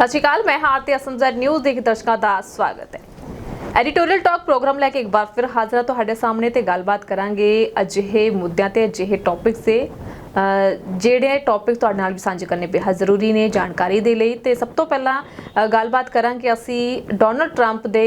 ਸਤਿ ਸ਼੍ਰੀ ਅਕਾਲ, ਮੈਂ ਹਾਂ ਆਰਤੀ ਅਸਮਜ਼ਰ ਨਿਊਜ਼ ਦੇ ਦਰਸ਼ਕਾਂ ਦਾ ਸਵਾਗਤ ਹੈ। ਐਡੀਟੋਰੀਅਲ ਟਾਕ ਪ੍ਰੋਗਰਾਮ ਲੈ ਕੇ ਇੱਕ ਵਾਰ ਫਿਰ ਹਾਜ਼ਰ ਤੁਹਾਡੇ ਸਾਹਮਣੇ ਤੇ ਗੱਲਬਾਤ ਕਰਾਂਗੇ ਅਜਿਹੇ ਮੁੱਦਿਆਂ ਤੇ, ਅਜਿਹੇ ਟੌਪਿਕਸ ਤੇ ਜਿਹੜੇ ਟੌਪਿਕ ਤੁਹਾਡੇ ਨਾਲ ਵੀ ਸਾਂਝੇ ਕਰਨੇ ਬੇਹੱਦ ਜ਼ਰੂਰੀ ਨੇ ਜਾਣਕਾਰੀ ਦੇ ਲਈ ਤੇ ਸਭ ਤੋਂ ਪਹਿਲਾਂ ਗੱਲਬਾਤ ਕਰਾਂਗੇ ਅਸੀਂ ਡੋਨਲਡ ਟਰੰਪ ਦੇ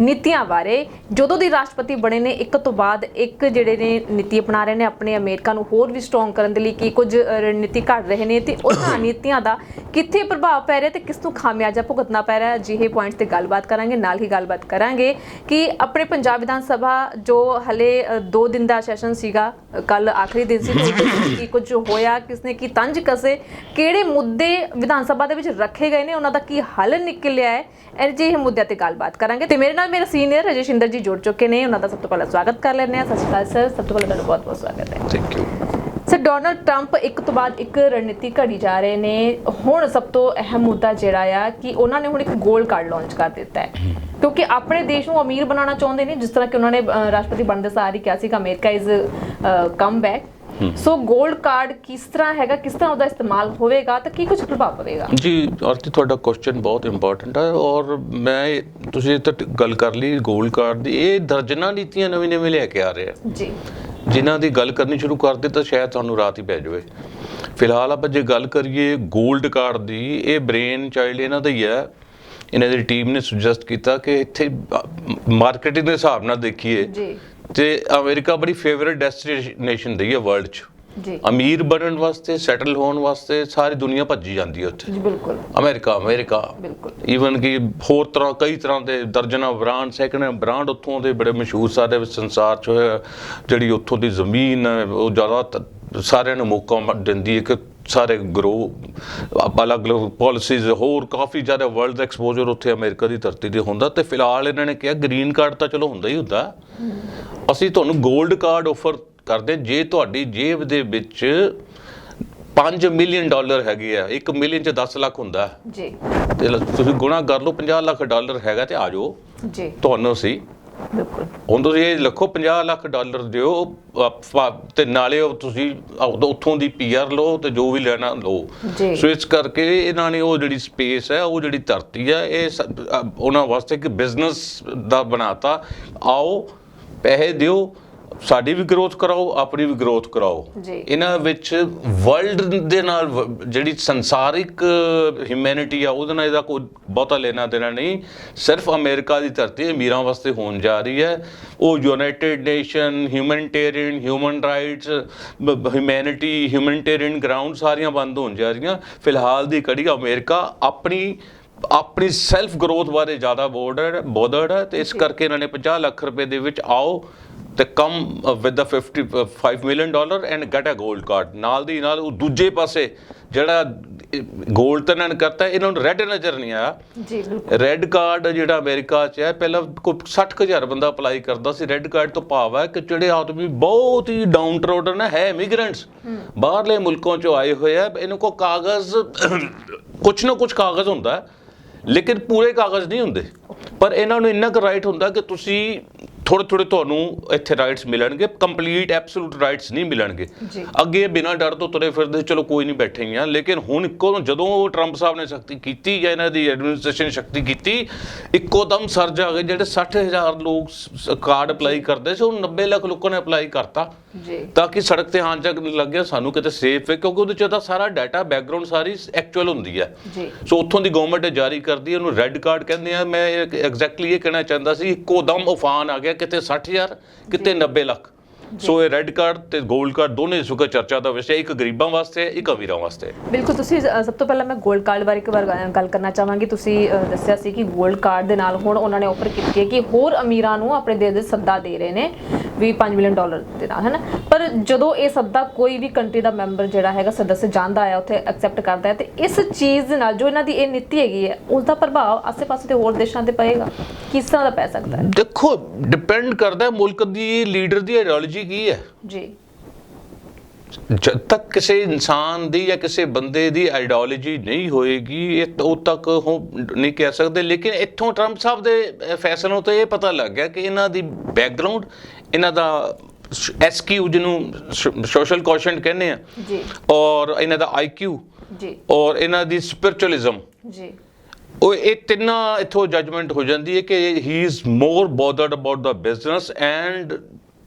ਨੀਤੀਆਂ ਬਾਰੇ। ਜਦੋਂ ਦੀ ਰਾਸ਼ਟਰਪਤੀ ਬਣੇ ਨੇ ਇੱਕ ਤੋਂ ਬਾਅਦ ਇੱਕ ਜਿਹੜੇ ਨੇ ਨੀਤੀ ਅਪਣਾ ਰਹੇ ਨੇ ਆਪਣੇ ਅਮਰੀਕਾ ਨੂੰ ਹੋਰ ਵੀ ਸਟਰੋਂਗ ਕਰਨ ਦੇ ਲਈ ਕੀ ਕੁਝ ਰਣਨੀਤੀ ਘੜ ਰਹੇ ਨੇ ਤੇ ਉਹਨਾਂ ਨੀਤੀਆਂ ਦਾ ਕਿੱਥੇ ਪ੍ਰਭਾਵ ਪੈ ਰਿਹਾ ਤੇ ਕਿਸ ਨੂੰ ਖਾਮਿਆਜਾ ਭੁਗਤਣਾ ਪੈ ਰਿਹਾ ਜਿਹੇ ਪੁਆਇੰਟਸ ਤੇ ਗੱਲਬਾਤ ਕਰਾਂਗੇ ਨਾਲ ਹੀ ਗੱਲਬਾਤ ਕਰਾਂਗੇ ਕਿ ਆਪਣੇ ਪੰਜਾਬ ਵਿਧਾਨ ਸਭਾ ਜੋ ਹਲੇ 2 ਦਿਨ ਦਾ ਸੈਸ਼ਨ ਸੀਗਾ ਕੱਲ ਆਖਰੀ ਦਿਨ ਸੀ ਕੀ ਕੁਝ ਹੋਇਆ ਕਿਸਨੇ ਕੀ ਤੰਜ ਕਸੇ ਕਿਹੜੇ ਮੁੱਦੇ ਵਿਧਾਨ ਸਭਾ ਦੇ ਵਿੱਚ ਰੱਖੇ ਗਏ ਨੇ ਉਹਨਾਂ ਦਾ ਕੀ ਹੱਲ ਨਿਕਲਿਆ ਹੈ ਇਹ ਜਿਹੇ ਮੁੱਦਿਆਂ ਤੇ ਗੱਲਬਾਤ ਕਰਾਂਗੇ। ਤੇ ਮੇਰੇ ਨਾਲ ਮੇਰੇ ਸੀਨੀਅਰ ਰਜੇਸ਼ਿੰਦਰ ਜੀ ਜੁੜ ਚੁੱਕੇ ਨੇ ਉਹਨਾਂ ਦਾ ਸਭ ਤੋਂ ਪਹਿਲਾਂ ਸਵਾਗਤ ਕਰ ਲੈਂਦੇ ਹਾਂ ਸਤਿ ਸ਼੍ਰੀ ਅਕਾਲ ਸਰ ਸਭ ਤੋਂ ਪਹਿਲਾਂ ਤੁਹਾਡਾ ਬਹੁਤ ਬਹੁਤ ਸਵਾਗਤ ਹੈ thank you sir Donald Trump ਇੱਕ ਤੋਂ ਬਾਅਦ ਇੱਕ ਰਣਨੀਤੀ ਘੜੀ ਜਾ ਰਹੇ ਨੇ ਹੁਣ ਸਭ ਤੋਂ ਅਹਿਮ ਮੁੱਦਾ ਜਿਹੜਾ ਆ ਕਿ ਉਹਨਾਂ ਨੇ ਹੁਣ ਇੱਕ ਗੋਲਡ ਕਾਰਡ ਲਾਂਚ ਕਰ ਦਿੱਤਾ ਹੈ ਕਿਉਂਕਿ ਆਪਣੇ ਦੇਸ਼ ਨੂੰ ਅਮੀਰ ਬਣਾਉਣਾ ਚਾਹੁੰਦੇ ਨੇ ਜਿਸ ਤਰ੍ਹਾਂ ਕਿ ਉਹਨਾਂ ਨੇ ਰਾਸ਼ਟਰਪਤੀ ਬਣਦੇ ਸਾਰ ਹੀ ਕਿਹਾ ਸੀ ਕਿ America is come back so gold card ਕਿਸ ਤਰ੍ਹਾਂ ਹੈਗਾ ਕਿਸ ਤਰ੍ਹਾਂ ਉਹਦਾ ਇਸਤੇਮਾਲ ਹੋਵੇਗਾ ਤਾਂ ਕੀ ਕੁਝ ਪ੍ਰਭਾਵ ਪਵੇਗਾ? ਜੀ ਆਰਤੀ ਤੁਹਾਡਾ ਕੁਐਸਚਨ ਬਹੁਤ ਇੰਪੋਰਟੈਂਟ ਹੈ ਔਰ ਮੈਂ ਤੁਸੀਂ ਤਾਂ ਗੱਲ ਕਰ ਲਈ 골ਡ ਕਾਰਡ ਦੀ। ਇਹ ਦਰਜਨਾਂ ਨੀਤੀਆਂ ਨਵੀਂ ਨਵੀਂ ਲੈ ਕੇ ਆ ਰਹੇ ਆ। ਜੀ। ਜਿਨ੍ਹਾਂ ਦੀ ਗੱਲ ਕਰਨੀ ਸ਼ੁਰੂ ਕਰ ਦਿੱਤੇ ਤਾਂ ਸ਼ਾਇਦ ਤੁਹਾਨੂੰ ਰਾਤ ਹੀ ਪੈ ਜਾਵੇ। ਫਿਲਹਾਲ ਆਪਾਂ ਜੇ ਗੱਲ ਕਰੀਏ 골ਡ ਕਾਰਡ ਦੀ ਇਹ ਬ੍ਰੇਨ ਚਾਈਲਡ ਇਹਨਾਂ ਦਾ ਹੀ ਹੈ। ਇਹਨਾਂ ਦੀ ਟੀਮ ਨੇ ਸੁਜੈਸਟ ਕੀਤਾ ਕਿ ਇੱਥੇ ਮਾਰਕੀਟਿੰਗ ਦੇ ਹਿਸਾਬ ਨਾਲ ਦੇਖੀਏ। ਜੀ। ਤੇ ਅਮਰੀਕਾ ਬੜੀ ਫੇਵਰਿਟ ਡੈਸਟੀਨੇਸ਼ਨ ਰਹੀ ਹੈ ਵਰਲਡ 'ਚ। ਜੀ। ਅਮੀਰ ਬਣਨ ਵਾਸਤੇ ਸੈਟਲ ਹੋਣ ਵਾਸਤੇ ਸਾਰੀ ਦੁਨੀਆ ਭੱਜੀ ਜਾਂਦੀ ਹੈ ਉੱਥੇ। ਜੀ ਬਿਲਕੁਲ। America America. ਬਿਲਕੁਲ। ਈਵਨ ਕਿ ਹੋਰ ਤਰ੍ਹਾਂ ਕਈ ਤਰ੍ਹਾਂ ਦੇ ਦਰਜਨਾਂ ਬ੍ਰਾਂਡ ਸੈਕਿੰਡ ਬ੍ਰਾਂਡ ਉੱਥੋਂ ਦੇ ਬੜੇ ਮਸ਼ਹੂਰ ਸਾਰੇ ਸੰਸਾਰ 'ਚ ਹੋਇਆ ਜਿਹੜੀ ਉੱਥੋਂ ਦੀ ਜ਼ਮੀਨ ਹੈ ਉਹ ਜ਼ਿਆਦਾ ਤ- ਸਾਰਿਆਂ ਨੂੰ ਮੌਕਾ ਮ- ਦਿੰਦੀ ਹੈ ਕਿ ਸਾਰੇ ਗਰੋ ਅਲੱਗ-ਅਲੱਗ ਪਾਲਿਸੀਜ਼ ਹੋਰ ਕਾਫੀ ਜ਼ਿਆਦਾ ਵਰਲਡ ਐਕਸਪੋਜ਼ਰ ਉੱਥੇ ਅਮਰੀਕਾ ਦੀ ਧਰਤੀ ਤੇ ਹੁੰਦਾ ਤੇ ਫਿਲਹਾਲ ਇਹਨਾਂ ਨੇ ਕਿਹਾ ਗ੍ਰੀਨ ਕਾਰਡ ਤਾਂ ਚਲੋ ਹੁੰਦਾ ਹੀ ਹੁੰਦਾ। ਅਸੀਂ ਤੁਹਾਨੂੰ 골ਡ ਕਾਰਡ ਆਫਰ ਕਰਦੇ ਜੇ ਤੁਹਾਡੀ ਜੇਬ ਦੇ ਵਿੱਚ 5 ਮਿਲੀਅਨ ਡਾਲਰ ਹੈਗੇ ਆ 1 ਮਿਲੀਅਨ ਚ 10 ਲੱਖ ਹੁੰਦਾ। ਜੀ। ਤੇ ਤੁਸੀਂ ਗੁਣਾ ਕਰ ਲਓ 50 ਲੱਖ ਡਾਲਰ ਹੈਗਾ ਤੇ ਆ ਜਾਓ। ਜੀ। ਤੁਹਾਨੂੰ ਅਸੀਂ ਬਿਲਕੁਲ। ਹੁਣ ਤੁਸੀਂ ਇਹ ਲੱਖੋ 50 ਲੱਖ ਡਾਲਰ ਦਿਓ ਤੇ ਨਾਲੇ ਉਹ ਤੁਸੀਂ ਉੱਥੋਂ ਦੀ ਪੀਆਰ ਲਓ ਤੇ ਜੋ ਵੀ ਲੈਣਾ ਲਓ। ਜੀ। ਸੋ ਇਸ ਕਰਕੇ ਇਹਨਾਂ ਨੇ ਉਹ ਜਿਹੜੀ ਸਪੇਸ ਹੈ ਉਹ ਜਿਹੜੀ ਧਰਤੀ ਹੈ ਇਹ ਸ- ਉਹਨਾਂ ਵਾਸਤੇ ਇੱਕ ਬਿਜ਼ਨਸ ਦਾ ਬਣਾਤਾ। ਆਓ ਪੈਸੇ ਦਿਓ ਸਾਡੀ ਵੀ ਗਰੋਥ ਕਰਾਓ ਆਪਣੀ ਵੀ ਗਰੋਥ ਕਰਾਓ। ਇਹਨਾਂ ਵਿੱਚ ਵਰਲਡ ਦੇ ਨਾਲ ਜਿਹੜੀ ਸੰਸਾਰਿਕ ਹਿਊਮੈਨਿਟੀ ਆ ਉਹਦੇ ਨਾਲ ਇਹਦਾ ਕੋਈ ਬਹੁਤਾ ਲੈਣਾ ਦੇਣਾ ਨਹੀਂ। ਸਿਰਫ ਅਮਰੀਕਾ ਦੀ ਧਰਤੀ ਅਮੀਰਾਂ ਵਾਸਤੇ ਹੋਣ ਜਾ ਰਹੀ ਹੈ। ਉਹ United Nation humanitarian human rights humanity humanitarian ground ਸਾਰੀਆਂ ਬੰਦ ਹੋਣ ਜਾ ਰਹੀਆਂ। ਫਿਲਹਾਲ ਦੀ ਕੜੀ ਅਮਰੀਕਾ ਆਪਣੀ ਆਪਣੀ ਸੈਲਫ ਗਰੋਥ ਬਾਰੇ ਜ਼ਿਆਦਾ ਬੋਰਡਰ ਬੋਦਰਡ ਹੈ ਤੇ ਇਸ ਕਰਕੇ ਇਹਨਾਂ ਨੇ 50 ਲੱਖ ਰੁਪਏ ਦੇ ਵਿੱਚ ਆਓ ਤੇ come with the 55 million dollar and get a 골ਡ ਕਾਰਡ ਨਾਲ ਦੀ ਨਾਲ ਉਹ ਦੂਜੇ ਪਾਸੇ ਜਿਹੜਾ 골ਡ ਤਾਂ ਇਹਨਾਂ ਨੇ ਕਰਤਾ ਇਹਨਾਂ ਨੂੰ ਰੈੱਡ ਨਜ਼ਰ ਨਹੀਂ ਆਇਆ। ਜੀ ਬਿਲਕੁਲ। ਰੈੱਡ ਕਾਰਡ ਜਿਹੜਾ ਅਮਰੀਕਾ 'ਚ ਹੈ ਪਹਿਲਾਂ ਕੋਈ 60000 ਬੰਦਾ ਅਪਲਾਈ ਕਰਦਾ ਸੀ। ਰੈੱਡ ਕਾਰਡ ਤੋਂ ਭਾਵ ਹੈ ਕਿ ਜਿਹੜੇ ਆਦਮੀ ਬਹੁਤ ਹੀ ਡਾਊਨ ਟਰੋਡਨ ਹੈ ਇਮੀਗ੍ਰੈਂਟਸ ਬਾਹਰਲੇ ਮੁਲਕਾਂ 'ਚੋਂ ਆਏ ਹੋਏ ਆ ਇਹਨਾਂ ਕੋ ਕਾਗਜ਼ ਕੁਛ ਨਾ ਕੁਛ ਕਾਗਜ਼ ਹੁੰਦਾ ਹੈ ਲੇਕਿਨ ਪੂਰੇ ਕਾਗਜ਼ ਨਹੀਂ ਹੁੰਦੇ। ਪਰ ਇਹਨਾਂ ਨੂੰ ਇੰਨਾ ਕੁ ਰਾਈਟ ਹੁੰਦਾ ਕਿ ਤੁਸੀਂ ਥੋੜੇ ਥੋੜੇ ਤੁਹਾਨੂੰ ਇੱਥੇ ਰਾਈਟਸ ਮਿਲਣਗੇ ਕੰਪਲੀਟ ਐਬਸੋਲੂਟ ਰਾਈਟਸ ਨਹੀਂ ਮਿਲਣਗੇ। ਅੱਗੇ ਬਿਨਾਂ ਡਰ ਤੋਂ ਤੁਰੇ ਫਿਰਦੇ ਚਲੋ ਕੋਈ ਨਹੀਂ ਬੈਠੇ ਹੀ ਆ ਲੇਕਿਨ ਹੁਣ ਇੱਕੋ ਜਦੋਂ ਟਰੰਪ ਸਾਹਿਬ ਨੇ ਸ਼ਕਤੀ ਕੀਤੀ ਜਾਂ ਇਹਨਾਂ ਦੀ ਐਡਮਿਨਿਸਟ੍ਰੇਸ਼ਨ ਸ਼ਕਤੀ ਕੀਤੀ ਇੱਕੋ ਦਮ ਸਰਜ ਆ ਗਏ ਜਿਹੜੇ 60000 ਲੋਕ ਕਾਰਡ ਅਪਲਾਈ ਕਰਦੇ ਸੀ ਉਹ 90 ਲੱਖ ਲੋਕਾਂ ਨੇ ਅਪਲਾਈ ਕਰਤਾ। ਜੀ। ਤਾਂ ਕਿ ਸੜਕ ਤੇ ਆਉਣ ਚੱਕ ਲੱਗਿਆ ਸਾਨੂੰ ਕਿਤੇ ਸੇਫ ਹੈ ਕਿਉਂਕਿ ਉਹਦੇ ਚ ਤਾਂ ਸਾਰਾ ਡਾਟਾ ਬੈਕਗ੍ਰਾਉਂਡ ਸਾਰੀ ਐਕਚੁਅਲ ਹੁੰਦੀ ਹੈ। ਜੀ। ਸੋ ਉੱਥੋਂ ਦੀ ਗਵਰਨਮੈਂਟ ਜਾਰੀ ਕਰਦੀ ਹੈ ਉਹਨੂੰ ਰੈੱਡ ਕਾਰਡ ਕਹਿੰਦੇ ਆ। ਮੈਂ ਐਗਜ਼ੈਕਟਲੀ ਇਹ ਕਹਿਣਾ ਚਾਹੁੰਦਾ ਸੀ ਇੱਕੋ ਦਮ ਉਫਾਨ ਆ ਗਿਆ ਕਿਤੇ 60000 ਕਿਤੇ 90 ਲੱਖ। ਸੋ ਇਹ ਰੈੱਡ ਕਾਰਡ ਤੇ 골ਡ ਕਾਰਡ ਦੋਨੇ ਇਸ ਚਰਚਾ ਦਾ ਵਿਸ਼ਾ ਇੱਕ ਗਰੀਬਾਂ ਵਾਸਤੇ, ਇੱਕ ਅਮੀਰਾਂ ਵਾਸਤੇ। ਬਿਲਕੁਲ, ਤੁਸੀਂ ਸਭ ਤੋਂ ਪਹਿਲਾਂ ਮੈਂ 골ਡ ਕਾਰਡ ਬਾਰੇ ਇੱਕ ਵਾਰ ਗੱਲ ਕਰਨਾ ਚਾਹਾਂਗੀ। ਤੁਸੀਂ ਦੱਸਿਆ ਸੀ ਕਿ ਗੋਲਡ ਕਾਰਡ ਦੇ ਨਾਲ ਹੁਣ ਉਹਨਾਂ ਨੇ ਆਫਰ ਕੀਤੀ ਹੈ ਕਿ ਹੋਰ ਅਮੀਰਾਂ ਨੂੰ ਆਪਣੇ ਦੇਸ਼ ਦੇ ਸੱਦਾ ਦੇ ਰਹੇ ਨੇ। ਵੀ 5 ਮਿਲੀਅਨ ਡਾਲਰ ਦੇ ਨਾਲ ਹੈ ਨਾ ਪਰ ਜਦੋਂ ਇਹ ਸੱਦਾ ਕੋਈ ਵੀ ਕੰਟਰੀ ਦਾ ਮੈਂਬਰ ਜਿਹੜਾ ਹੈਗਾ ਸਦੱਸ ਜਾਂਦਾ ਹੈ ਉੱਥੇ ਐਕਸੈਪਟ ਕਰਦਾ ਹੈ ਤੇ ਇਸ ਚੀਜ਼ ਨਾਲ ਜੋ ਇਹਨਾਂ ਦੀ ਇਹ ਨੀਤੀ ਹੈਗੀ ਹੈ ਉਸ ਦਾ ਪ੍ਰਭਾਵ ਆਸ-ਪਾਸੇ ਦੇ ਹੋਰ ਦੇਸ਼ਾਂ ਤੇ ਪਏਗਾ। ਕਿਸ ਤਰ੍ਹਾਂ ਦਾ ਪੈ ਸਕਦਾ ਹੈ? ਦੇਖੋ ਡਿਪੈਂਡ ਕਰਦਾ ਹੈ ਮੁਲਕ ਦੀ ਲੀਡਰ ਦੀ ਆਈਡੀਓਲੋਜੀ ਕੀ ਹੈ। ਜੀ। ਜਦ ਤੱਕ ਕਿਸੇ ਇਨਸਾਨ ਦੀ ਜਾਂ ਕਿਸੇ ਬੰਦੇ ਦੀ ਆਈਡੀਓਲੋਜੀ ਨਹੀਂ ਹੋਏਗੀ ਇਹ ਉਹ ਤੱਕ ਨਹੀਂ ਕਹਿ ਸਕਦੇ। ਲੇਕਿਨ ਇੱਥੋਂ ਟਰੰਪ ਸਾਹਿਬ ਦੇ ਫੈਸਲੋਂ ਤੋਂ ਇਹ ਪਤਾ ਲੱਗ ਗਿਆ ਕਿ ਇਹਨਾਂ ਦੀ ਬੈਕਗ੍ਰਾਉਂਡ ਇਹਨਾਂ ਦਾ ਐਸਕਿਊ ਜਿਹਨੂੰ ਸੋਸ਼ਲ ਕੋਸ਼ੈਂਟ ਕਹਿੰਦੇ ਆ। ਜੀ। ਔਰ ਇਹਨਾਂ ਦਾ ਆਈਕਿਊ ਜੀ। ਔਰ ਇਹਨਾਂ ਦੀ ਸਪਿਰਚੁਅਲਿਜ਼ਮ। ਜੀ। ਉਹ ਇਹ ਤਿੰਨਾਂ ਇਥੋਂ ਜਜਮੈਂਟ ਹੋ ਜਾਂਦੀ ਹੈ ਕਿ he is more bothered about the business and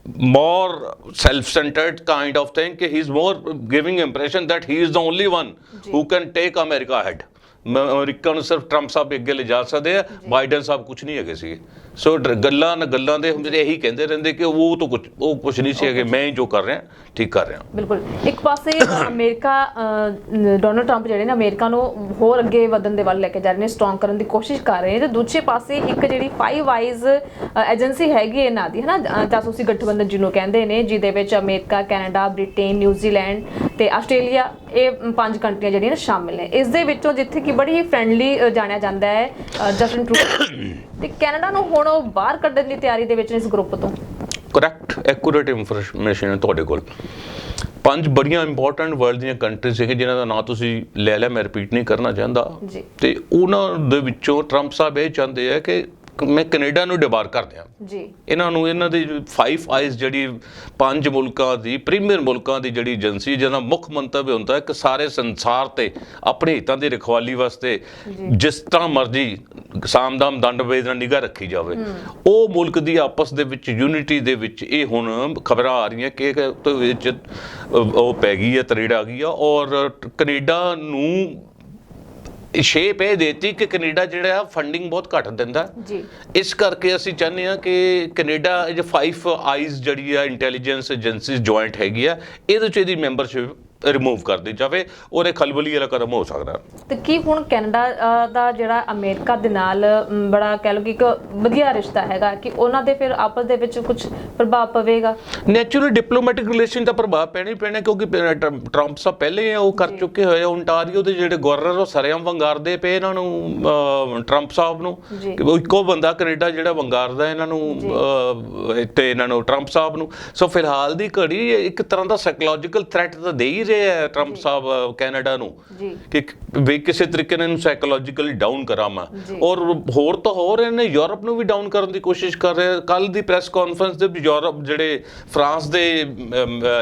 more self-centered kind of thing ਕਿ he is more giving impression that he is the only one who can take America ahead ਅਮਰੀਕਾ ਨੂੰ ਸਿਰਫ ਟਰੰਪ ਸਾਹਿਬ ਅੱਗੇ ਲਿਜਾ ਸਕਦੇ ਆ ਬਾਈਡਨ ਸਾਹਿਬ ਕੁਝ ਨਹੀਂ ਹੈਗੇ ਸੀਗੇ। ਸੋ ਗੱਲਾਂ ਨਾ ਗੱਲਾਂ ਦੇ ਹੁੰਦੇ ਇਹੀ ਕਹਿੰਦੇ ਰਹਿੰਦੇ ਕਿ ਉਹ ਤਾਂ ਕੁਝ ਉਹ ਕੁਝ ਨਹੀਂ ਸੀ ਹੈਗੇ ਮੈਂ ਹੀ ਜੋ ਕਰ ਰਿਹਾ ਠੀਕ ਕਰ ਰਿਹਾ। ਬਿਲਕੁਲ। ਇੱਕ ਪਾਸੇ ਅਮਰੀਕਾ ਡੋਨਲਡ ਟਰੰਪ ਜਿਹੜੇ ਨੇ ਅਮਰੀਕਾ ਨੂੰ ਹੋਰ ਅੱਗੇ ਵਧਣ ਦੇ ਵੱਲ ਲੈ ਕੇ ਜਾ ਰਹੇ ਨੇ ਸਟਰੋਂਗ ਕਰਨ ਦੀ ਕੋਸ਼ਿਸ਼ ਕਰ ਰਹੇ ਨੇ। ਤੇ ਦੂਜੇ ਪਾਸੇ ਇੱਕ ਜਿਹੜੀ ਫਾਈਵ ਆਈਜ਼ ਏਜੰਸੀ ਹੈਗੀ ਹੈ ਇਹਨਾਂ ਦੀ ਹਨਾ ਜਾਸੂਸੀ ਗਠਬੰਧਨ ਜਿਹਨੂੰ ਕਹਿੰਦੇ ਨੇ ਜਿਹਦੇ ਵਿੱਚ America Canada Britain New Zealand ਤੇ ਆਸਟ੍ਰੇਲੀਆ ਇਹ ਪੰਜ ਕੰਟਰੀਆਂ ਜਿਹੜੀਆਂ ਨੇ ਸ਼ਾਮਿਲ ਨੇ। ਇਸ ਦੇ ਵਿੱਚੋਂ ਜਿੱਥੇ ਕਿ ਬੜੀ ਹੀ ਫ੍ਰੈਂਡਲੀ ਜਾਣਿਆ ਜਾਂਦਾ ਹੈ ਜਸਟਿਨ ਟਰੂਡੋ। ਤੇ ਕੈਨੇਡਾ ਨੂੰ ਹੁਣ ਉਹ ਬਾਹਰ ਕੱਢਣ ਦੀ ਤਿਆਰੀ ਦੇ ਵਿੱਚ ਨੇ ਇਸ ਗਰੁੱਪ ਤੋਂ। ਕਰੈਕਟ ਐਕੂਰੇਟ ਇਨਫੋਰਮੇਸ਼ਨ ਹੈ ਤੁਹਾਡੇ ਕੋਲ। ਪੰਜ ਬੜੀਆਂ ਇੰਪੋਰਟੈਂਟ ਵਰਲਡ ਦੀਆਂ ਕੰਟਰੀਜ਼ ਸੀਗੇ ਜਿਨ੍ਹਾਂ ਦਾ ਨਾਂ ਤੁਸੀਂ ਲੈ ਲਿਆ ਮੈਂ ਰਿਪੀਟ ਨਹੀਂ ਕਰਨਾ ਚਾਹੁੰਦਾ। ਤੇ ਉਹਨਾਂ ਦੇ ਵਿੱਚੋਂ ਟਰੰਪ ਸਾਹਿਬ ਇਹ ਚਾਹੁੰਦੇ ਆ ਕਿ ਮੈਂ ਕੈਨੇਡਾ ਨੂੰ ਡਿਬਾਰ ਕਰ ਦਿਆਂ ਜੀ। ਇਹਨਾਂ ਨੂੰ ਇਹਨਾਂ ਦੀ ਫਾਈਵ ਆਈਜ਼ ਜਿਹੜੀ ਪੰਜ ਮੁਲਕਾਂ ਦੀ ਪ੍ਰੀਮੀਅਰ ਮੁਲਕਾਂ ਦੀ ਜਿਹੜੀ ਏਜੰਸੀ ਜਿਹਦਾ ਮੁੱਖ ਮੰਤਵ ਹੁੰਦਾ ਹੈ ਕਿ ਸਾਰੇ ਸੰਸਾਰ ਤੇ ਆਪਣੇ ਹਿੱਤਾਂ ਦੀ ਰਖਵਾਲੀ ਵਾਸਤੇ ਜਿਸ ਤਰ੍ਹਾਂ ਮਰਜ਼ੀ ਸਾਮਦਾਮ ਦੰਡ ਵੇਦ ਨਾਲ ਨਿਗਾਹ ਰੱਖੀ ਜਾਵੇ। ਉਹ ਮੁਲਕ ਦੀ ਆਪਸ ਦੇ ਵਿੱਚ ਯੂਨਿਟੀ ਦੇ ਵਿੱਚ ਇਹ ਹੁਣ ਖਬਰਾਂ ਆ ਰਹੀਆਂ ਕਿ ਵਿੱਚ ਉਹ ਪੈ ਗਈ ਹੈ ਤਰੇੜ ਆ ਗਈ ਆ ਔਰ ਕੈਨੇਡਾ ਨੂੰ ਸ਼ੇਪ ਇਹ ਦੇਤੀ ਕਿ ਕੈਨੇਡਾ ਜਿਹੜਾ ਫੰਡਿੰਗ ਬਹੁਤ ਘੱਟ ਦਿੰਦਾ। ਜੀ। ਇਸ ਕਰਕੇ ਅਸੀਂ ਚਾਹੁੰਦੇ ਹਾਂ ਕਿ ਕੈਨੇਡਾ ਇਹ ਫਾਈਵ ਆਈਜ਼ ਜਿਹੜੀ ਆ ਇੰਟੈਲੀਜੈਂਸ ਏਜੰਸੀਜ਼ ਜੁਆਇੰਟ ਹੈਗੀ ਆ ਇਹਦੇ ਚ ਇਹਦੀ ਮੈਂਬਰਸ਼ਿਪ ਰਿਮੂਵ ਕਰ ਦਿੱਤੀ ਜਾਵੇ ਇਹ ਖਲਬਲੀ ਵਾਲਾ ਕਦਮ ਹੋ ਸਕਦਾ। ਤੇ ਕੀ ਹੁਣ ਕੈਨੇਡਾ ਦਾ ਜਿਹੜਾ ਅਮਰੀਕਾ ਦੇ ਨਾਲ ਬੜਾ ਕਹਿ ਲਓ ਕਿ ਇੱਕ ਵਧੀਆ ਰਿਸ਼ਤਾ ਹੈਗਾ ਕਿ ਉਹਨਾਂ ਦੇ ਫਿਰ ਆਪਸ ਦੇ ਵਿੱਚ ਕੁਝ ਪ੍ਰਭਾਵ ਪਵੇਗਾ? ਨੈਚੁਰਲ ਡਿਪਲੋਮੈਟਿਕ ਰਿਲੇਸ਼ਨ ਦਾ ਪ੍ਰਭਾਵ ਪੈਣਾ ਹੀ ਪੈਣਾ ਕਿਉਂਕਿ ਪ- ਟਰੰਪ ਟਰੰਪ ਸਾਹਿਬ ਪਹਿਲੇ ਹੀ ਉਹ ਕਰ ਚੁੱਕੇ ਹੋਏ ਆ ਓਨਟਾਰੀਓ ਦੇ ਜਿਹੜੇ ਗਵਰਨਰ ਉਹ ਸਰੇਆਮ ਵੰਗਾਰਦੇ ਪਏ ਇਹਨਾਂ ਨੂੰ ਅਹ, ਟਰੰਪ ਸਾਹਿਬ ਨੂੰ। ਜੀ। ਕਿ ਉਹ ਇੱਕੋ ਬੰਦਾ ਕੈਨੇਡਾ ਜਿਹੜਾ ਵੰਗਾਰਦਾ ਇਹਨਾਂ ਨੂੰ ਅਹ, ਤੇ ਇਹਨਾਂ ਨੂੰ ਟਰੰਪ ਸਾਹਿਬ ਨੂੰ। ਸੋ ਫਿਲਹਾਲ ਦੀ ਘੜੀ ਇੱਕ ਤਰ੍ਹਾਂ ਦਾ ਸਾਈਕੋਲੋਜੀਕਲ ਥ੍ਰੈਟ ਤਾਂ ਦੇ ਹੀ ਰਹੇ ਆ ਟਰੰਪ ਸਾਹਿਬ ਅਹ, ਕੈਨੇਡਾ ਨੂੰ ਜੀ। ਕਿ ਵੀ ਕਿਸੇ ਤਰੀਕੇ ਨਾਲ ਇਹਨੂੰ ਸਾਈਕੋਲੋਜੀਕਲੀ ਡਾਊਨ ਕਰਾਵਾਂ। ਔਰ ਹੋਰ ਤਾਂ ਹੋਰ ਇਹਨੇ ਯੂਰਪ ਨੂੰ ਵੀ ਡਾਊਨ ਕਰਨ ਦੀ ਕੋਸ਼ਿਸ਼ ਕਰ ਰਿਹਾ। ਕੱਲ ਦੀ ਪ੍ਰੈਸ ਕਾਨਫਰੰਸ ਦੇ ਵਿੱਚ ਯੂਰਪ ਜਿਹੜੇ ਫਰਾਂਸ ਦੇ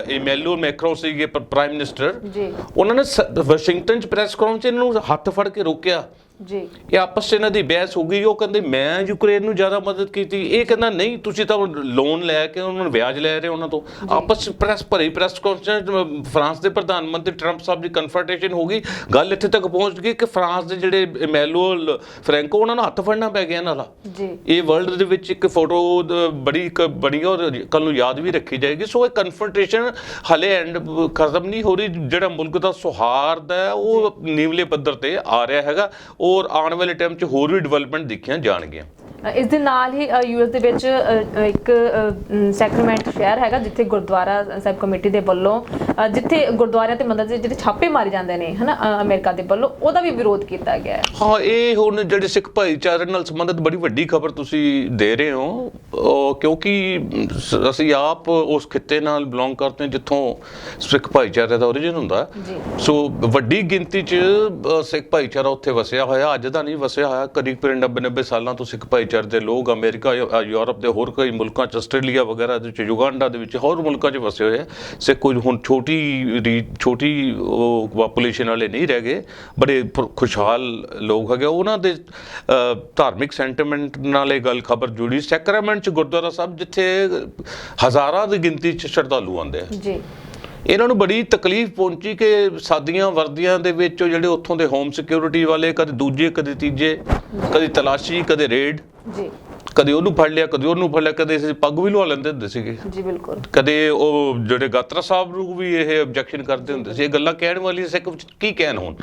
ਇਮੈਨੂਅਲ ਮੈਕਰੋ ਸੀਗੇ ਪ੍ਰਾਈਮ ਮਿਨਿਸਟਰ ਜੀ। ਉਹਨਾਂ ਨੇ ਵਾਸ਼ਿੰਗਟਨ ਚ ਪ੍ਰੈਸ ਕਾਨਫਰੰਸ ਇਹਨਾਂ ਹੱਥ ਫੜ ਕੇ ਰੋਕਿਆ। ਜੀ। ਇਹ ਆਪਸ 'ਚ ਇਹਨਾਂ ਦੀ ਬਹਿਸ ਹੋ ਗਈ ਉਹ ਕਹਿੰਦੇ ਮੈਂ ਯੂਕਰੇਨ ਨੂੰ ਜ਼ਿਆਦਾ ਮਦਦ ਕੀਤੀ। ਇਹ ਕਹਿੰਦਾ ਨਹੀਂ ਤੁਸੀਂ ਤਾਂ ਲੋਨ ਲੈ ਕੇ ਉਹਨਾਂ ਨੂੰ ਵਿਆਜ ਲੈ ਰਹੇ ਉਹਨਾਂ ਤੋਂ। ਆਪਸ 'ਚ ਪ੍ਰੈਸ ਭਰੀ ਪ੍ਰੈਸ ਕਾਨਫਰੰਸ ਫਰਾਂਸ ਦੇ ਪ੍ਰਧਾਨ ਮੰਤਰੀ ਟਰੰਪ ਸਾਹਿਬ ਦੀ ਕਨਫਰਟੇਸ਼ਨ ਹੋ ਗਈ। ਗੱਲ ਇੱਥੇ ਤੱਕ ਪਹੁੰਚ ਗਈ ਕਿ ਫਰਾਂਸ ਦੇ ਜਿਹੜੇ ਇਮੈਨੂਅਲ ਫ੍ਰੈਂਕੋ ਉਹਨਾਂ ਨੂੰ ਹੱਥ ਫੜਨਾ ਪੈ ਗਿਆ ਇਹਨਾਂ ਦਾ। ਜੀ। ਇਹ ਵਰਲਡ ਦੇ ਵਿੱਚ ਇੱਕ ਫੋਟੋ ਬੜੀ ਇੱਕ ਬਣੀ ਔਰ ਕੱਲ ਨੂੰ ਯਾਦ ਵੀ ਰੱਖੀ ਜਾਏਗੀ। ਸੋ ਇਹ ਕਨਫਰੰਟੇਸ਼ਨ ਹਲੇ ਐਂਡ ਖਤਮ ਨਹੀਂ ਹੋ ਰਹੀ। ਜਿਹੜਾ ਮੁਲਕ ਦਾ ਸੁਹਾਰਦ ਹੈ ਉਹ ਨੀਵਲੇ ਪੱਧਰ ਤੇ ਆ ਰਿਹਾ ਹੈਗਾ। ਔਰ ਆਉਣ ਵਾਲੇ ਟਾਈਮ 'ਚ ਹੋਰ ਵੀ ਡਿਵੈਲਪਮੈਂਟ ਦੇਖੀਆਂ ਜਾਣਗੀਆਂ। ਇਸ ਦੇ ਨਾਲ ਹੀ ਯੂਐਸ ਦੇ ਵਿੱਚ ਇੱਕ ਸੈਕਰਮੈਂਟ ਸ਼ਹਿਰ ਹੈਗਾ ਜਿੱਥੇ ਗੁਰਦੁਆਰਾ ਸਾਹਿਬ ਕਮੇਟੀ ਦੇ ਵੱਲੋਂ ਜਿੱਥੇ ਗੁਰਦੁਆਰਿਆਂ ਤੇ ਮੰਦਿਰਾਂ ਦੇ ਜਿਹੜੇ ਛਾਪੇ ਮਾਰੇ ਜਾਂਦੇ ਨੇ ਹਨਾ ਅਮਰੀਕਾ ਦੇ ਵੱਲੋਂ ਉਹਦਾ ਵੀ ਵਿਰੋਧ ਕੀਤਾ ਗਿਆ ਹੈ। ਹਾਂ ਇਹ ਹੁਣ ਜਿਹੜੇ ਸਿੱਖ ਭਾਈਚਾਰੇ ਨਾਲ ਸੰਬੰਧਿਤ ਬੜੀ ਵੱਡੀ ਖਬਰ ਤੁਸੀਂ ਦੇ ਰਹੇ ਹੋ ਕਿਉਂਕਿ ਅਸੀਂ ਆਪ ਉਸ ਖਿੱਤੇ ਨਾਲ ਬਿਲੋਂਗ ਕਰਦੇ ਹਾਂ ਜਿੱਥੋਂ ਸਿੱਖ ਭਾਈਚਾਰੇ ਦਾ origin ਹੁੰਦਾ ਸੋ ਵੱਡੀ ਗਿਣਤੀ 'ਚ ਸਿੱਖ ਭਾਈਚਾਰਾ ਉੱਥੇ ਵਸਿਆ ਹੋਇਆ ਅੱਜ ਦਾ ਨਹੀਂ ਵਸਿਆ ਹੋਇਆ ਕਰੀਬ ਕਰੀਬ 90 90 ਸਾਲਾਂ ਤੋਂ ਸਿੱਖ ਭਾਈਚਾਰੇ ਦੇ ਲੋਕ ਅਮਰੀਕਾ ਯੂਰਪ ਦੇ ਹੋਰ ਕਈ ਮੁਲਕਾਂ 'ਚ ਆਸਟ੍ਰੇਲੀਆ ਵਗੈਰਾ ਦੇ ਵਿੱਚ ਯੁਗਾਂਡਾ ਦੇ ਵਿੱਚ ਹੋਰ ਮੁਲਕਾਂ 'ਚ ਵਸੇ ਹੋਏ ਆ। ਸਿੱਖ ਕੁਝ ਹੁਣ ਛੋਟੀ ਛੋਟੀ ਉਹ ਪਾਪੂਲੇਸ਼ਨ ਵਾਲੇ ਨਹੀਂ ਰਹਿ ਗਏ ਬੜੇ ਖੁਸ਼ਹਾਲ ਲੋਕ ਹੈਗੇ ਉਹਨਾਂ ਦੇ ਧਾਰਮਿਕ ਸੈਂਟੀਮੈਂਟ ਨਾਲ ਇਹ ਗੱਲ ਖਬਰ ਜੁੜੀ। ਸੈਕਰਾਮੈਂਟ 'ਚ ਗੁਰਦੁਆਰਾ ਸਾਹਿਬ ਜਿੱਥੇ ਹਜ਼ਾਰਾਂ ਦੀ ਗਿਣਤੀ 'ਚ ਸ਼ਰਧਾਲੂ ਆਉਂਦੇ ਆ। ਜੀ। ਇਹਨਾਂ ਨੂੰ ਬੜੀ ਤਕਲੀਫ ਪਹੁੰਚੀ ਕਿ ਸਾਦੀਆਂ ਵਰਦੀਆਂ ਦੇ ਵਿੱਚ ਜਿਹੜੇ ਉੱਥੋਂ ਦੇ ਹੋਮ ਸਿਕਿਉਰਿਟੀ ਵਾਲੇ ਕਦੇ ਦੂਜੇ ਕਦੇ ਤੀਜੇ ਕਦੇ ਤਲਾਸ਼ੀ ਕਦੇ ਰੇਡ ਜੀ ਕਦੇ ਉਹਨੂੰ ਫੜ ਲਿਆ ਕਦੇ ਉਹਨੂੰ ਫੜ ਲਿਆ ਕਦੇ ਅਸੀਂ ਪੱਗ ਵੀ ਲਵਾ ਲੈਂਦੇ ਹੁੰਦੇ ਸੀਗੇ। ਜੀ ਬਿਲਕੁਲ। ਕਦੇ ਉਹ ਜਿਹੜੇ ਗਾਤਰਾ ਸਾਹਿਬ ਨੂੰ ਵੀ ਇਹ ਆਬਜੈਕਸ਼ਨ ਕਰਦੇ ਹੁੰਦੇ ਸੀ ਇਹ ਗੱਲਾਂ ਕਹਿਣ ਵਾਲੀ ਸਿੱਖ ਵਿੱਚ ਕੀ ਕਹਿਣ ਹੁਣ?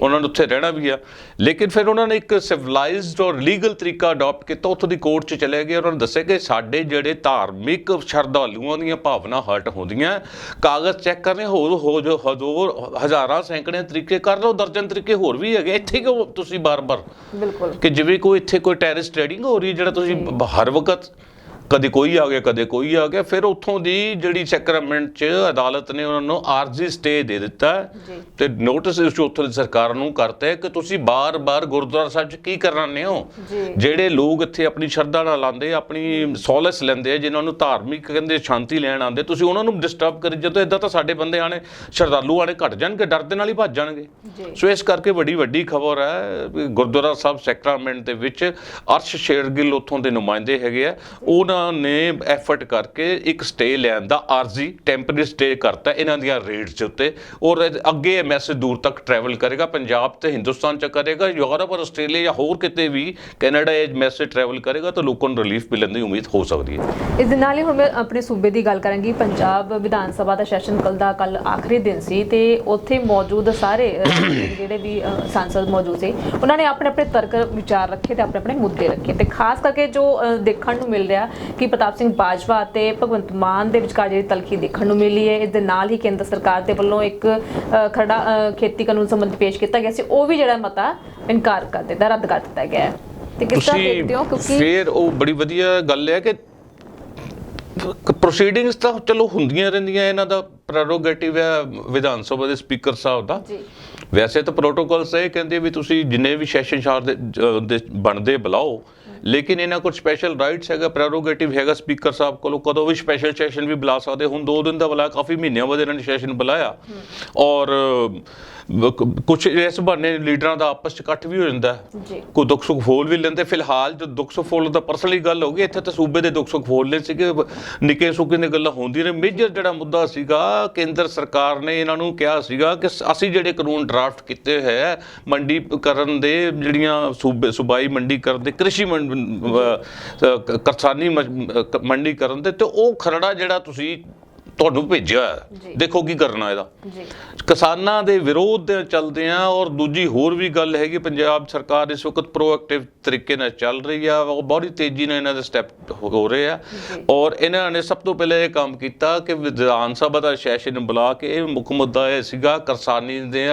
ਉਹਨਾਂ ਨੂੰ ਉੱਥੇ ਰਹਿਣਾ ਵੀ ਆ। ਲੇਕਿਨ ਫਿਰ ਉਹਨਾਂ ਨੇ ਇੱਕ ਸਿਵਲਾਈਜ਼ਡ ਔਰ ਲੀਗਲ ਤਰੀਕਾ ਅਡਾਪਟ ਕੀਤਾ ਉੱਥੋਂ ਦੀ ਕੋਰਟ 'ਚ ਚਲੇ ਗਏ ਉਹਨਾਂ ਨੇ ਦੱਸਿਆ ਕਿ ਸਾਡੇ ਜਿਹੜੇ ਧਾਰਮਿਕ ਸ਼ਰਧਾਲੂਆਂ ਦੀਆਂ ਭਾਵਨਾ ਹਰਟ ਹੁੰਦੀਆਂ ਕਾਗਜ਼ ਚੈੱਕ ਕਰਨੇ ਹੋਰ ਹੋ ਜੋ ਹਜ਼ੂਰ ਹਜ਼ਾਰਾਂ ਸੈਂਕੜੇ ਤਰੀਕੇ ਕਰ ਲਓ ਦਰਜਨ ਤਰੀਕੇ ਹੋਰ ਵੀ ਹੈਗੇ ਇੱਥੇ ਕਿਉਂ ਤੁਸੀਂ ਬਾਰ-ਬਾਰ? ਬਿਲਕੁਲ। ਕਿ ਜਿਵੇਂ ਕੋਈ ਇੱਥੇ ਕੋਈ ਟੈਰਰਿਸਟ ਟ੍ਰੇਡਿੰਗ ਹੋ ਰਹੀ ਹੈ ਜਿਹੜਾ ਤੁਸੀਂ ਬ- ਹਰ ਵਕਤ ਕਦੇ ਕੋਈ ਆ ਗਿਆ ਕਦੇ ਕੋਈ ਆ ਗਿਆ ਫਿਰ ਉੱਥੋਂ ਦੀ ਜਿਹੜੀ ਸੈਕਰਾਮੈਂਟ 'ਚ ਅਦਾਲਤ ਨੇ ਉਹਨਾਂ ਨੂੰ ਆਰਜ਼ੀ ਸਟੇ ਦੇ ਦਿੱਤਾ। ਤੇ ਨੋਟਿਸ ਇਸ ਉੱਥੋਂ ਦੀ ਸਰਕਾਰ ਨੂੰ ਕਰਤਾ ਕਿ ਤੁਸੀਂ ਬਾਰ-ਬਾਰ ਗੁਰਦੁਆਰਾ ਸਾਹਿਬ 'ਚ ਕੀ ਕਰਨਾਨੇ ਹੋ। ਜਿਹੜੇ ਲੋਕ ਇੱਥੇ ਆਪਣੀ ਸ਼ਰਧਾ ਨਾਲ ਆਉਂਦੇ ਆਪਣੀ ਸੋਲਸ ਲੈਂਦੇ ਆ ਜਿਨ੍ਹਾਂ ਨੂੰ ਧਾਰਮਿਕ ਕਹਿੰਦੇ ਸ਼ਾਂਤੀ ਲੈਣ ਆਉਂਦੇ ਤੁਸੀਂ ਉਹਨਾਂ ਨੂੰ ਡਿਸਟਰਬ ਕਰੀ ਜਦੋਂ ਇਦਾਂ ਤਾਂ ਸਾਡੇ ਬੰਦੇ ਆਣੇ ਸ਼ਰਧਾਲੂ ਆਣੇ ਘਟ ਜਾਣਗੇ ਡਰ ਦੇ ਨਾਲ ਹੀ ਭੱਜ ਜਾਣਗੇ। ਸੋ ਇਸ ਕਰਕੇ ਵੱਡੀ ਵੱਡੀ ਖਬਰ ਹੈ ਗੁਰਦੁਆਰਾ ਸਾਹਿਬ ਸੈਕਰਾਮੈਂਟ ਦੇ ਵਿੱਚ ਅਰਸ਼ ਸ਼ੇਰਗਿੱਲ ਉੱਥੋਂ ਦੇ ਨੁਮਾਇੰਦੇ ਹੈਗੇ ਆ ਉਹਨਾਂ ਨੇ ਐਫਰਟ ਕਰਕੇ ਇੱਕ ਸਟੇ ਲੈਣ ਦਾ ਆਰਜ਼ੀ ਟੈਂਪਰੇਰੀ ਸਟੇ ਕਰਤਾ ਇਹਨਾਂ ਦੀਆਂ ਰੇਟਸ ਉੱਤੇ। ਔਰ ਅੱਗੇ ਇਹ ਮੈਸੇਜ ਦੂਰ ਤੱਕ ਟਰੈਵਲ ਕਰੇਗਾ, ਪੰਜਾਬ ਤੇ ਹਿੰਦੁਸਤਾਨ ਚ ਕਰੇਗਾ, ਯੂਰਪ ਔਰ ਆਸਟ੍ਰੇਲੀਆ ਜਾਂ ਹੋਰ ਕਿਤੇ ਵੀ ਕੈਨੇਡਾ ਇਹ ਮੈਸੇਜ ਟਰੈਵਲ ਕਰੇਗਾ ਤਾਂ ਲੋਕਾਂ ਨੂੰ ਰਿਲੀਫ ਮਿਲਣ ਦੀ ਉਮੀਦ ਹੋ ਸਕਦੀ ਹੈ। ਇਸ ਦੇ ਨਾਲ ਹੀ ਹੁਣ ਮੈਂ ਆਪਣੇ ਸੂਬੇ ਦੀ ਗੱਲ ਕਰਾਂਗੀ। ਪੰਜਾਬ ਵਿਧਾਨ ਸਭਾ ਦਾ ਸੈਸ਼ਨ ਕੱਲ ਦਾ ਕੱਲ ਆਖਰੀ ਦਿਨ ਸੀ ਤੇ ਉੱਥੇ ਮੌਜੂਦ ਸਾਰੇ ਜਿਹੜੇ ਵੀ ਸੰਸਦ ਮੌਜੂਦ ਸੀ, ਉਹਨਾਂ ਨੇ ਆਪਣੇ ਆਪਣੇ ਤਰਕ ਵਿਚਾਰ ਰੱਖੇ ਤੇ ਆਪਣੇ ਆਪਣੇ ਮੁੱਦੇ ਰੱਖੇ ਤੇ ਖਾਸ ਕਰਕੇ ਜੋ ਦੇਖਣ ਨੂੰ ਮਿਲ ਰਿਹਾ ਕਿ ਪ੍ਰਤਾਪ ਸਿੰਘ ਬਾਜਵਾ ਤੇ ਭਗਵੰਤ ਮਾਨ ਦੇ ਵਿਚਕਾਰ ਜਿਹੜੀ ਤਲਖੀ ਦੇਖਣ ਨੂੰ ਮਿਲੀ ਹੈ ਇਸ ਦੇ ਨਾਲ ਹੀ ਕੇਂਦਰ ਸਰਕਾਰ ਦੇ ਵੱਲੋਂ ਇੱਕ ਖਰੜਾ ਖੇਤੀ ਕਾਨੂੰਨ ਸੰਬੰਧੀ ਪੇਸ਼ ਕੀਤਾ ਗਿਆ ਸੀ। ਉਹ ਵੀ ਜਿਹੜਾ ਮਤਾ ਇਨਕਾਰ ਕਰ ਦਿੱਤਾ ਰੱਦ ਕਰ ਦਿੱਤਾ ਗਿਆ ਹੈ। ਤੇ ਕਿਸ ਤਰ੍ਹਾਂ ਦੇਖਦੇ ਹੋ? ਕਿਉਂਕਿ ਫਿਰ ਉਹ ਬੜੀ ਵਧੀਆ ਗੱਲ ਹੈ ਕਿ ਪ੍ਰੋਸੀਡਿੰਗਸ ਤਾਂ ਚਲੋ ਹੁੰਦੀਆਂ ਰਹਿੰਦੀਆਂ ਇਹਨਾਂ ਦਾ ਪ੍ਰੈਰੋਗੇਟਿਵ ਹੈ ਵਿਧਾਨ ਸਭਾ ਦੇ ਸਪੀਕਰ ਸਾਹਿਬ ਦਾ। ਜੀ। ਵੈਸੇ ਤਾਂ ਪ੍ਰੋਟੋਕਾਲਸ ਇਹ ਕਹਿੰਦੇ ਵੀ ਤੁਸੀਂ ਜਿੰਨੇ ਵੀ ਸੈਸ਼ਨ ਸ਼ਾਰ ਦੇ ਬਣਦੇ ਬੁਲਾਓ ਲੇਕਿਨ ਇਹਨਾਂ ਕੋਲ ਸਪੈਸ਼ਲ ਰਾਈਟਸ ਹੈਗਾ ਪ੍ਰੈਰੋਗੇਟਿਵ ਹੈਗਾ ਸਪੀਕਰ ਸਾਹਿਬ ਕੋਲੋਂ। ਕਦੋਂ ਵੀ ਸਪੈਸ਼ਲ ਸੈਸ਼ਨ ਵੀ ਬੁਲਾ ਸਕਦੇ। ਹੁਣ ਦੋ ਦਿਨ ਦਾ ਬੁਲਾਇਆ, ਕਾਫੀ ਮਹੀਨਿਆਂ ਬਾਅਦ ਇਹਨਾਂ ਨੇ ਸੈਸ਼ਨ ਬੁਲਾਇਆ। ਔਰ ਕੁਝ ਇਸ ਬਹਾਨੇ ਲੀਡਰਾਂ ਦਾ ਆਪਸ ਚ ਇਕੱਠ ਵੀ ਹੋ ਜਾਂਦਾ ਜੀ। ਕੋਈ ਦੁੱਖ ਸੁੱਖ ਫੋਲ ਵੀ ਲੈਂਦੇ। ਫਿਲਹਾਲ ਜੋ ਦੁੱਖ ਸੁੱਖ ਫੋਲ ਦਾ ਪਰਸਨਲੀ ਗੱਲ ਹੋ ਗਈ ਇੱਥੇ ਤਾਂ ਸੂਬੇ ਦੇ ਦੁੱਖ ਸੁੱਖ ਫੋਲ ਲੈ ਸੀਗੇ। ਨਿੱਕੇ ਸੁੱਕੇ ਦੀਆਂ ਗੱਲਾਂ ਹੁੰਦੀਆਂ ਨੇ। ਮੇਜਰ ਜਿਹੜਾ ਮੁੱਦਾ ਸੀਗਾ ਕੇਂਦਰ ਸਰਕਾਰ ਨੇ ਇਹਨਾਂ ਨੂੰ ਕਿਹਾ ਸੀਗਾ ਕਿ ਅਸੀਂ ਜਿਹੜੇ ਕਾਨੂੰਨ ਡਰਾਫਟ ਕੀਤੇ ਹੋਏ ਹੈ ਮੰਡੀ ਕਰਨ ਦੇ ਜਿਹੜੀਆਂ ਸੂਬੇ ਸੂਬਾਈ ਮੰਡੀ ਕਰਨ ਦੇ ਕ੍ਰਿਸ਼ੀ ਕਿਸਾਨੀ ਮੰਡੀ ਕਰਨ ਦੇ ਤੇ ਉਹ ਖਰੜਾ ਜਿਹੜਾ ਤੁਸੀਂ ਤੁਹਾਨੂੰ ਭੇਜਿਆ ਦੇਖੋ ਕੀ ਕਰਨਾ ਇਹਦਾ। ਜੀ। ਕਿਸਾਨਾਂ ਦੇ ਵਿਰੋਧ ਦੇ ਚੱਲਦੇ ਆ ਔਰ ਦੂਜੀ ਹੋਰ ਵੀ ਗੱਲ ਹੈਗੀ ਪੰਜਾਬ ਸਰਕਾਰ ਇਸ ਵਕਤ ਪ੍ਰੋਐਕਟਿਵ ਤਰੀਕੇ ਨਾਲ ਚੱਲ ਰਹੀ ਆ ਉਹ ਬੜੀ ਤੇਜ਼ੀ ਨਾਲ ਇਹਨਾਂ ਦੇ ਸਟੈਪ ਹੋ ਰਹੇ ਆ। ਔਰ ਇਹਨਾਂ ਨੇ ਸਭ ਤੋਂ ਪਹਿਲੇ ਇਹ ਕੰਮ ਕੀਤਾ ਕਿ ਵਿਧਾਨ ਸਭਾ ਦਾ ਸੈਸ਼ਨ ਬੁਲਾ ਕੇ ਇਹ ਮੁੱਖ ਮੁੱਦਾ ਇਹ ਸੀਗਾ ਕਿਸਾਨੀ ਦੇ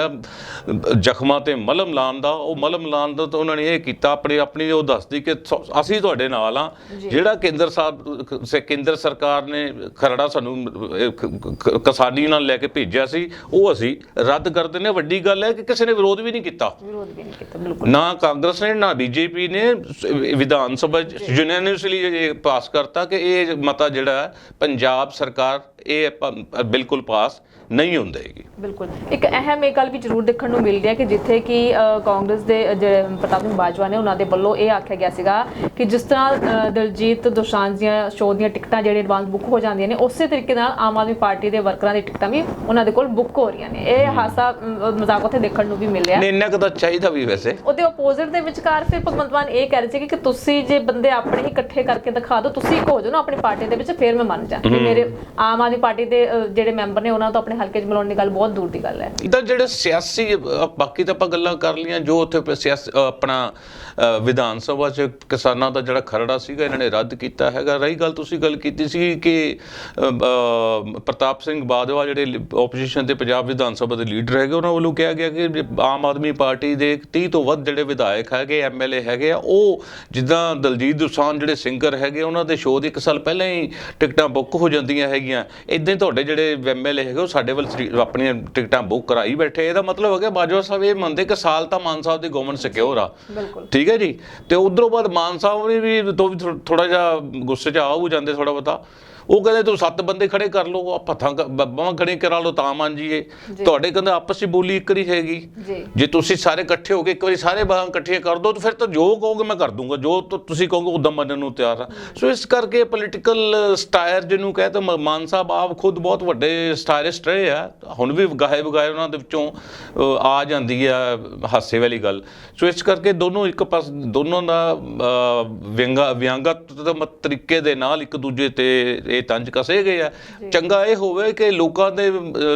ਜ਼ਖਮਾਂ ਤੇ ਮਲਮ ਲਾਉਣ ਦਾ। ਉਹ ਮਲਮ ਲਾਉਣ ਦਾ ਤਾਂ ਉਹਨਾਂ ਨੇ ਇਹ ਕੀਤਾ ਆਪਣੀ ਆਪਣੀ ਉਹ ਦੱਸਦੀ ਕਿ ਅਸੀਂ ਤੁਹਾਡੇ ਨਾਲ ਆ। ਜਿਹੜਾ ਕੇਂਦਰ ਸਾਹਿਬ ਸ- ਕੇਂਦਰ ਸਰਕਾਰ ਨੇ ਖਰੜਾ ਸਾਨੂੰ ਇਹ ਕ- ਕ- ਕਿਸਾਨੀ ਨਾਲ ਲੈ ਕੇ ਭੇਜਿਆ ਸੀ ਉਹ ਅਸੀਂ ਰੱਦ ਕਰ ਹਾਂ। ਵੱਡੀ ਗੱਲ ਹੈ ਕਿ ਕਿਸੇ ਨੇ ਵਿਰੋਧ ਵੀ ਨਹੀਂ ਕੀਤਾ। ਵਿਰੋਧ ਵੀ ਨਹੀਂ ਕੀਤਾ ਬਿਲਕੁਲ। ਨਾ ਕਾਂਗਰਸ ਨੇ ਨਾ ਬੀਜੇਪੀ ਨੇ ਵਿਧਾਨ ਸਭਾ ਯੂਨੈਨਿਮਸਲੀ ਇਹ ਪਾਸ ਕਰਤਾ ਕਿ ਇਹ ਮਤਾ ਜਿਹੜਾ ਹੈ ਪੰਜਾਬ ਸਰਕਾਰ ਇਹ ਬਿਲਕੁਲ ਪਾਸ। ਨਹੀਂ ਹੁੰਦੇਗੀ ਬਿਲਕੁਲ। ਇੱਕ ਅਹਿਮ ਇਹ ਗੱਲ ਵੀ ਜ਼ਰੂਰ ਦੇਖਣ ਨੂੰ ਮਿਲ ਰਿਹਾ ਕਿ ਜਿੱਥੇ ਕਿ ਕਾਂਗਰਸ ਦੇ ਜਿਹੜੇ ਪ੍ਰਤਾਪ ਸਿੰਘ ਬਾਜਵਾ ਨੇ ਉਹਨਾਂ ਦੇ ਵੱਲੋਂ ਇਹ ਆਖਿਆ ਗਿਆ ਸੀਗਾ ਕਿ ਜਿਸ ਤਰ੍ਹਾਂ ਦਲਜੀਤ ਦੋਸਾਂਝ ਦੀਆਂ ਸ਼ੋਅ ਦੀਆਂ ਟਿਕਟਾਂ ਜਿਹੜੇ ਐਡਵਾਂਸ ਬੁੱਕ ਹੋ ਜਾਂਦੀਆਂ ਨੇ ਉਸੇ ਤਰੀਕੇ ਨਾਲ ਆਮ ਆਦਮੀ ਪਾਰਟੀ ਦੇ ਵਰਕਰਾਂ ਦੀ ਟਿਕਟਾਂ ਵੀ ਉਹਨਾਂ ਦੇ ਕੋਲ ਬੁੱਕ ਹੋ ਰਹੀਆਂ ਨੇ। ਇਹ ਹਾਸਾ ਮਜ਼ਾਕ ਉੱਥੇ ਦੇਖਣ ਨੂੰ ਵੀ ਮਿਲ ਰਿਹਾ। ਨੇ ਇੰਨਾ ਕੁ ਤਾਂ ਚਾਹੀਦਾ ਵੀ ਵੈਸੇ। ਉਹਦੇ ਆਪੋਜ਼ਿਟ ਦੇ ਵਿਚਕਾਰ ਫਿਰ ਭਗਵੰਤ ਮਾਨ ਇਹ ਕਹਿ ਰਹੇ ਸੀ ਕਿ ਤੁਸੀਂ ਜੇ ਬੰਦੇ ਆਪਣੇ ਹੀ ਇਕੱਠੇ ਕਰਕੇ ਦਿਖਾ ਦਿਓ ਤੁਸੀਂ ਇੱਕ ਹੋ ਜਾਓ ਨਾ ਆਪਣੀ ਪਾਰਟੀ ਦੇ ਵਿੱਚ ਫਿਰ ਮੈਂ ਮੰਨ ਜਾ ਕਿ ਮੇਰੇ ਆਮ ਆਦਮੀ ਪਾਰਟੀ ਦੇ ਜਿਹੜੇ ਮੈਂਬਰ ਨੇ ਉਹਨਾਂ ਤੋਂ ਆਪਣੇ ਹਲਕੇ 'ਚ ਮਿਲਾਉਣ ਦੀ ਗੱਲ ਬਹੁਤ ਦੂਰ ਦੀ ਗੱਲ ਹੈ। ਇਹਦਾ ਜਿਹੜੇ ਸਿਆਸੀ ਅ, ਬਾਕੀ ਤਾਂ ਆਪਾਂ ਗੱਲਾਂ ਕਰ ਲਈਆਂ ਜੋ ਉੱਥੇ ਪ- ਸਿਆਸ ਅ, ਆਪਣਾ ਅ, ਵਿਧਾਨ ਸਭਾ 'ਚ ਕਿਸਾਨਾਂ ਦਾ ਜਿਹੜਾ ਖਰੜਾ ਸੀਗਾ ਇਹਨਾਂ ਨੇ ਰੱਦ ਕੀਤਾ ਹੈਗਾ। ਰਹੀ ਗੱਲ ਤੁਸੀਂ ਗੱਲ ਕੀਤੀ ਸੀ ਕਿ ਅ, ਅ, ਪ੍ਰਤਾਪ ਸਿੰਘ ਬਾਜਵਾ ਜਿਹੜੇ ਆਪੋਜੀਸ਼ਨ ਦੇ ਪੰਜਾਬ ਵਿਧਾਨ ਸਭਾ ਦੇ ਲੀਡਰ ਹੈਗੇ ਉਹਨਾਂ ਵੱਲੋਂ ਕਿਹਾ ਗਿਆ ਕਿ ਜੇ ਆਮ ਆਦਮੀ ਪਾਰਟੀ ਦੇ 30 ਤੋਂ ਵੱਧ ਜਿਹੜੇ ਵਿਧਾਇਕ ਹੈਗੇ ਐਮਐਲਏ ਹੈਗੇ ਆ ਉਹ ਜਿੱਦਾਂ ਦਲਜੀਤ ਦੋਸਾਂਝ ਜਿਹੜੇ ਸਿੰਗਰ ਹੈਗੇ ਉਹਨਾਂ ਦੇ ਸ਼ੋਅ ਦੇ ਇੱਕ ਸਾਲ ਪਹਿਲਾਂ ਹੀ ਟਿਕਟਾਂ ਬੁੱਕ ਹੋ ਜਾਂਦੀਆਂ ਹੈਗੀਆਂ। ਇਦਾਂ ਹੀ ਤੁਹਾਡੇ ਜਿਹੜੇ ਐਮਐਲਏ ਹੈਗੇ ਉਹ ਸਾਡੇ ਵੱਲ ਸਰੀ- ਆਪਣੀਆਂ ਟਿਕਟਾਂ ਬੁੱਕ ਕਰਾਈ ਬੈਠੇ ਇਹਦਾ ਮਤਲਬ ਹੈ ਕਿ ਬਾਜਵਾ ਸਾਹਿਬ ਇਹ ਮੰਨਦੇ ਕਿ ਸਾਲ ਤਾਂ ਮਾਨ ਸਾਹਿਬ ਦੀ ਗਵਰਨਮੈਂਟ ਸਿਕਿਉਰ ਆ। ਠੀਕ ਹੈ ਜੀ? ਤੇ ਉਧਰੋਂ ਬਾਅਦ ਮਾਨ ਸਾਹਿਬ ਨੇ ਵੀ ਤੋਂ ਵੀ ਥੋੜਾ ਜਿਹਾ ਗੁੱਸੇ 'ਚ ਆਉ ਜਾਂਦੇ ਥੋੜਾ ਬਤਾ ਉਹ ਕਹਿੰਦੇ ਤੂੰ ਸੱਤ ਬੰਦੇ ਖੜੇ ਕਰ ਲਓ ਕ- ਬ- ਬਾਹਾਂ ਖੜੇ ਕਰਾ ਲਓ ਤਾਂ ਮੰਨ ਜੀਏ ਤੁਹਾਡੇ ਕਹਿੰਦੇ ਆਪਸ ਵਿੱਚ ਬੋਲੀ ਇੱਕ ਹੀ ਹੈਗੀ। ਜੀ। ਤੁਸੀਂ ਸਾਰੇ ਇਕੱਠੇ ਹੋ ਕੇ ਇੱਕ ਵਾਰੀ ਸਾਰੇ ਬਾਹਾਂ ਇਕੱਠੀਆਂ ਕਰ ਦੋ ਤਾਂ ਫਿਰ ਤਾਂ ਜੋ ਕਹੋਗੇ ਮੈਂ ਕਰ ਦੂੰਗਾ। ਜੋ ਤੁ- ਤੁਸੀਂ ਕਹੋਗੇ ਉਦਾਂ ਮੰਨਣ ਨੂੰ ਤਿਆਰ ਆ। ਸੋ ਇਸ ਕਰਕੇ ਪੋਲੀਟੀਕਲ ਸਟਾਇਰ ਜਿਹਨੂੰ ਕਹਿੰਦੇ ਮ- ਮਾਨ ਸਾਹਿਬ ਆਪ ਖੁਦ ਬਹੁਤ ਵੱਡੇ ਸਟਾਇਰਿਸਟ ਰਹੇ ਆ ਹੁਣ ਵੀ ਗਾਏ ਬਗਾਏ ਉਹਨਾਂ ਦੇ ਵਿੱਚੋਂ ਆ ਜਾਂਦੀ ਆ ਹਾਸੇ ਵਾਲੀ ਗੱਲ। ਸੋ ਇਸ ਕਰਕੇ ਦੋਨੋਂ ਇੱਕ ਪਾਸ ਦੋਨੋਂ ਦਾ ਵਿਅੰਗਾ ਵਿਅੰਗਤ ਤਰੀਕੇ ਦੇ ਨਾਲ ਇੱਕ ਦੂਜੇ ਤੇ ਇਹ ਤੰਜ ਕਸੇ ਗਏ ਆ। ਚੰਗਾ ਇਹ ਹੋਵੇ ਕਿ ਲੋਕਾਂ ਦੇ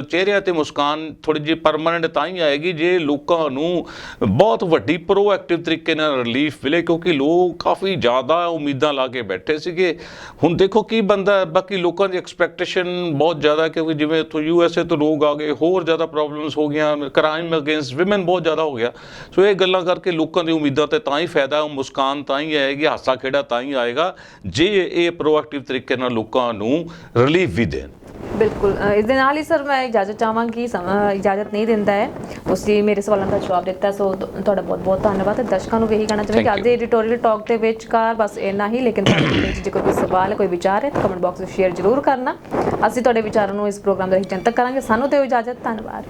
ਚਿਹਰਿਆਂ ਤੇ ਮੁਸਕਾਨ ਥੋੜੀ ਜਿਹੀ ਪਰਮਨੈਂਟ ਤਾਂ ਹੀ ਆਏਗੀ ਜੇ ਲੋਕਾਂ ਨੂੰ ਬਹੁਤ ਵੱਡੀ ਪ੍ਰੋਐਕਟਿਵ ਤਰੀਕੇ ਨਾਲ ਰਿਲੀਫ ਮਿਲੇ ਕਿਉਂਕਿ ਲੋਕ ਕਾਫੀ ਜ਼ਿਆਦਾ ਉਮੀਦਾਂ ਲਾ ਕੇ ਬੈਠੇ ਸੀਗੇ। ਹੁਣ ਦੇਖੋ ਕੀ ਬੰਦਾ ਬਾਕੀ ਲੋਕਾਂ ਦੀ ਐਕਸਪੈਕਟੇਸ਼ਨ ਬਹੁਤ ਜ਼ਿਆਦਾ ਕਿਉਂਕਿ ਜਿਵੇਂ ਇੱਥੋਂ ਯੂਐਸਏ ਤੋਂ ਲੋਕ ਆ ਗਏ ਹੋਰ ਜ਼ਿਆਦਾ ਪ੍ਰੋਬਲਮਸ ਹੋ ਗਈਆਂ ਕ੍ਰਾਈਮ ਅਗੇਂਸਟ ਔਮਨ ਬਹੁਤ ਜ਼ਿਆਦਾ ਹੋ ਗਿਆ। ਸੋ ਇਹ ਗੱਲਾਂ ਕਰਕੇ ਲੋਕਾਂ ਦੀ ਉਮੀਦਾਂ ਤੇ ਤਾਂ ਹੀ ਫਾਇਦਾ ਮੁਸਕਾਨ ਤਾਂ ਹੀ ਆਏਗੀ ਹਾਸਾ ਖੇੜਾ ਤਾਂ ਹੀ ਆਏਗਾ ਜੇ ਇਹ ਪ੍ਰੋਐਕਟਿਵ ਤਰੀਕੇ ਨਾਲ ਲੋਕਾਂ ਨੂੰ ਰਿਲੀਫ ਵੀ ਦੇਣ। ਬਿਲਕੁਲ ਇਸ ਦੇ ਨਾਲ ਹੀ ਸਰ ਮੈਂ ਇਜਾਜ਼ਤ ਚਾਹਾਂਗੀ ਇਜਾਜ਼ਤ ਨਹੀਂ ਦਿੰਦਾ ਹੈ। ਤੁਸੀਂ ਮੇਰੇ ਸਵਾਲਾਂ ਦਾ ਜਵਾਬ ਦਿੱਤਾ ਸੋ ਤੁਹਾਡਾ ਬਹੁਤ ਬਹੁਤ ਧੰਨਵਾਦ। ਤੇ ਦਰਸ਼ਕਾਂ ਨੂੰ ਵੀ ਇਹੀ ਕਹਿਣਾ ਚਾਹੁੰਦੇ ਕਿ ਅੱਜ ਦੇ ਐਡੀਟੋਰੀਅਲ ਟਾਕ ਦੇ ਵਿਚਕਾਰ ਬਸ ਇੰਨਾ ਹੀ ਲੇਕਿਨ ਤੁਹਾਡੇ ਵਿੱਚ ਜੇ ਕੋਈ ਸਵਾਲ ਕੋਈ ਵਿਚਾਰ ਹੈ ਤਾਂ ਕਮੈਂਟ ਬਾਕਸ ਵਿੱਚ ਸ਼ੇਅਰ ਜ਼ਰੂਰ ਕਰਨਾ। ਅਸੀਂ ਤੁਹਾਡੇ ਵਿਚਾਰਾਂ ਨੂੰ ਇਸ ਪ੍ਰੋਗਰਾਮ ਦੇ ਵਿੱਚ ਜਨਤਕ ਕਰਾਂਗੇ। ਸਾਨੂੰ ਦਿਓ ਇਜਾਜ਼ਤ ਧੰਨਵਾਦ।